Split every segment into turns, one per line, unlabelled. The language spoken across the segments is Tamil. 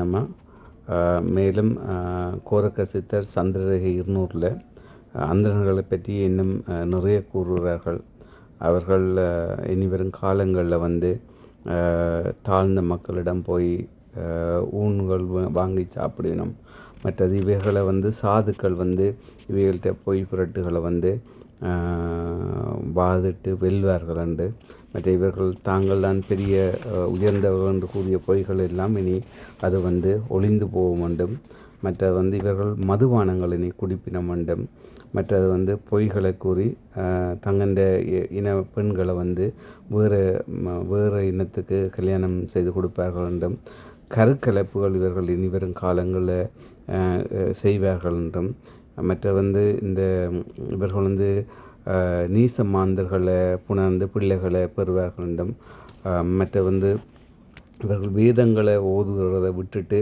நம்ம மேலும் கோரக்க சித்தர் சந்திரரேகை இருநூறில் அந்தணர்களை பற்றி இன்னும் நிறைய கூறுகிறார்கள். அவர்கள் இனி வரும் காலங்களில் வந்து தாழ்ந்த மக்களிடம் போய் ஊன்கள் வாங்கி சாப்பிடணும். மற்றது இவைகளை வந்து சாதுக்கள் வந்து இவைகள்கிட்ட பொய் புரட்டுகளை வந்து வாதிட்டு வெல்வார்கள் என்று மற்ற இவர்கள் தாங்கள் தான் பெரிய உயர்ந்தவர்கள் என்று கூறிய பொய்கள் எல்லாம் இனி அது வந்து ஒளிந்து போகும் வேண்டும். மற்ற வந்து இவர்கள் மதுபானங்கள் இனி குடிப்பின வேண்டும். மற்றது வந்து பொய்களை கூறி தங்கண்ட இ- இன பெண்களை வந்து வேறு வேறு இனத்துக்கு கல்யாணம் செய்து கொடுப்பார்கள் என்றும் கருக்கலைப்புகள் இவர்கள் இனி வரும் காலங்களில் செய்வார்கள் என்றும். மற்ற வந்து இந்த இவர்கள் வந்து நீச மாந்தர்களை புணர்ந்து பிள்ளைகளை பெறுவார்கள் என்றும் மற்ற வந்து இவர்கள் வேதங்களை ஓதுகிறதை விட்டுட்டு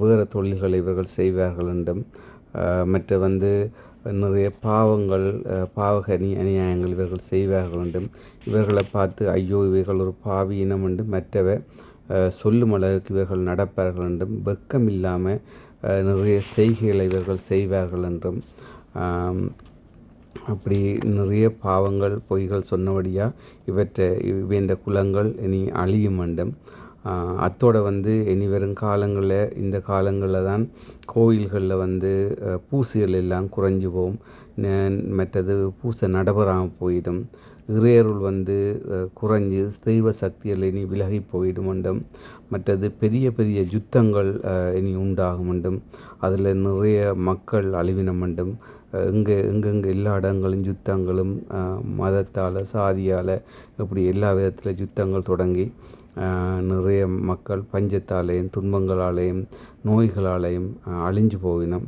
வேறு தொழில்களை இவர்கள் செய்வார்கள் என்றும் மற்ற வந்து நிறைய பாவங்கள் பாவகனி அநியாயங்கள் இவர்கள் செய்வார்கள் என்றும் இவர்களை பார்த்து ஐயோ இவர்கள் ஒரு பாவி இனம் என்று மற்றவை சொல்லும் அளவுக்கு இவர்கள் நடப்பார்கள் என்றும் வெக்கம் இல்லாமல் நிறைய செய்கைகளை இவர்கள் செய்வார்கள் என்றும் அப்படி நிறைய பாவங்கள் பொய்கள் சொன்னபடியாக இவற்றை இவன்ற குலங்கள் இனி அழியும் வேண்டும் அத்தோடு அத்தோட வந்து இனி வரும் காலங்களில் இந்த காலங்களில் தான் கோயில்களில் வந்து பூசிகள் பூசைகள் எல்லாம் குறைஞ்சு போகும். மற்றது பூசை நடைபெறாமல் போயிடும். இறையருள் வந்து குறைஞ்சு தெய்வ சக்திகள் இனி விலகி போயிடும் வேண்டும் மற்றது பெரிய பெரிய யுத்தங்கள் இனி உண்டாகும் வேண்டும் அதில் நிறைய மக்கள் அழிவினம் வேண்டும் இங்கே எங்கெங்கே எல்லா இடங்களும் யுத்தங்களும் மதத்தால் சாதியால் இப்படி எல்லா விதத்தில் யுத்தங்கள் தொடங்கி நிறைய மக்கள் பஞ்சத்தாலேயும் துன்பங்களாலேயும் நோய்களாலேயும் அழிஞ்சு போயினோம்.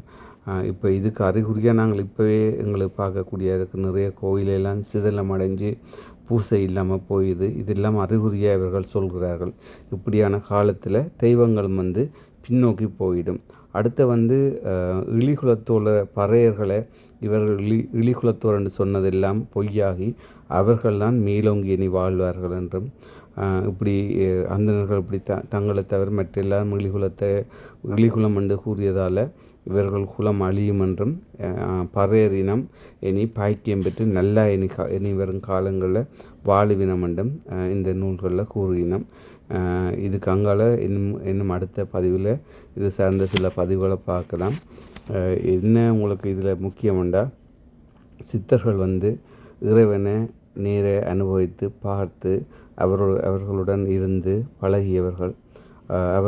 இப்போ இதுக்கு அறிகுறியாக நாங்கள் இப்போவே எங்களுக்கு பார்க்கக்கூடியதுக்கு நிறைய கோயிலெல்லாம் சிதலம் அடைஞ்சு பூசை இல்லாமல் போயுது. இதெல்லாம் அறிகுறியாக இவர்கள் சொல்கிறார்கள். இப்படியான காலத்தில் தெய்வங்களும் வந்து பின்னோக்கி போயிடும். அடுத்து வந்து இழிகுலத்தோட பறையர்களை இவர்கள் இழி இழிகுலத்தோர் என்று சொன்னதெல்லாம் பொய்யாகி அவர்கள்தான் மேலோங்கி இனி வாழ்வார்கள் என்றும் இப்படி அந்தனர்கள் அந்தணர்கள் இப்படி த தங்களை தவிர மற்ற எல்லாரும் இழிகுலத்தை இழிகுலம் என்று கூறியதால் இவர்கள் குலம் அழியும் என்றும் பறையர் இனம் இனி பாக்கியம் பெற்று நல்லா இனி கா இனி வரும் காலங்களில் வாழுவினம் என்றும் இந்த நூல்களில் கூறுகினோம் இதுக்கு அங்கால இன்னும் இன்னும் அடுத்த பதிவில் இது சார்ந்த சில பதிவுகளை பார்க்கலாம். என்ன உங்களுக்கு இதில் முக்கியம்டா சித்தர்கள் வந்து இறைவனை நேர அனுபவித்து பார்த்து அவர்கள் அவர்களுடன் இருந்து பழகியவர்கள். அவர்